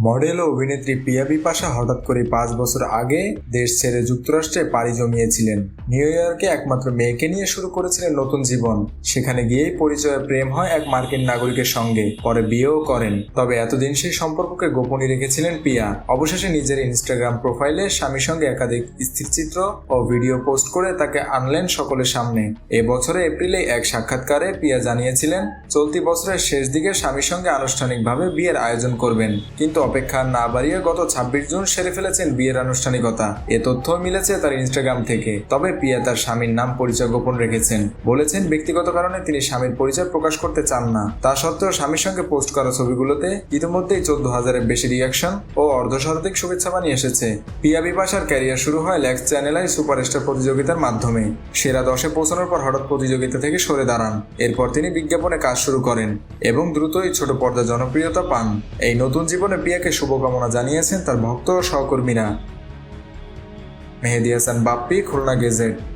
Model ও অভিনেত্রী পিয়া বিপাশা হঠাৎ করে পাঁচ বছর আগে দেশ ছেড়ে যুক্তরাষ্ট্রে পাড়ি জমিয়েছিলেন। নিউ ইয়র্কে একমাত্র মেয়েকে নিয়ে শুরু করেছিলেন নতুন জীবন। সেখানে গিয়েই পরিচয়ে প্রেম হয় এক মার্কিন নাগরিকের সঙ্গে। পরে বিয়েও করেন। তবে এতদিন সেই সম্পর্ককে গোপনই রেখেছিলেন পিয়া। অবশেষে নিজের ইনস্টাগ্রাম প্রোফাইলে স্বামীর সঙ্গে একাধিক স্থিরচিত্র ও ভিডিও পোস্ট করে তাকে আনলেন সকলের সামনে। এ বছরে এপ্রিলে এক সাক্ষাৎকারে পিয়া জানিয়েছিলেন, চলতি বছরের শেষ দিকে স্বামীর সঙ্গে আনুষ্ঠানিকভাবে বিয়ের আয়োজন করবেন। কিন্তু অপেক্ষা না বাড়িয়ে গত ছাব্বিশ জুন সেরে ফেলেছেন বিয়ের আনুষ্ঠানিকতা। এ তথ্য মিলেছে তার ইনস্টাগ্রাম থেকে। তবে পিয়া তার স্বামীর নাম পরিচয় গোপন রেখেছেন। বলেছেন, ব্যক্তিগত কারণে তিনি স্বামীর পরিচয় প্রকাশ করতে চান না। তা সত্ত্বেও স্বামীর সঙ্গে পোস্ট করা ছবিগুলোতে ইতিমধ্যেই চোদ্দ হাজারের বেশি রিয়াকশন ও অর্ধশতাধিক শুভেচ্ছা বানিয়ে এসেছে। পিয়া বিপাশার ক্যারিয়ার শুরু হয় ল্যাক্স চ্যানেলাই সুপারস্টার প্রতিযোগিতার মাধ্যমে। সেরা দশে পৌঁছানোর পর হঠাৎ প্রতিযোগিতা থেকে সরে দাঁড়ান। এরপর তিনি বিজ্ঞাপনে কাজ শুরু করেন এবং দ্রুতই ছোট পর্দা জনপ্রিয়তা পান। এই নতুন জীবনে পিয়াকে শুভকামনা জানিয়েছেন তার ভক্ত সহকর্মীরা। মেহেদি হাসান বাপ্পি খুলনা গেজেট।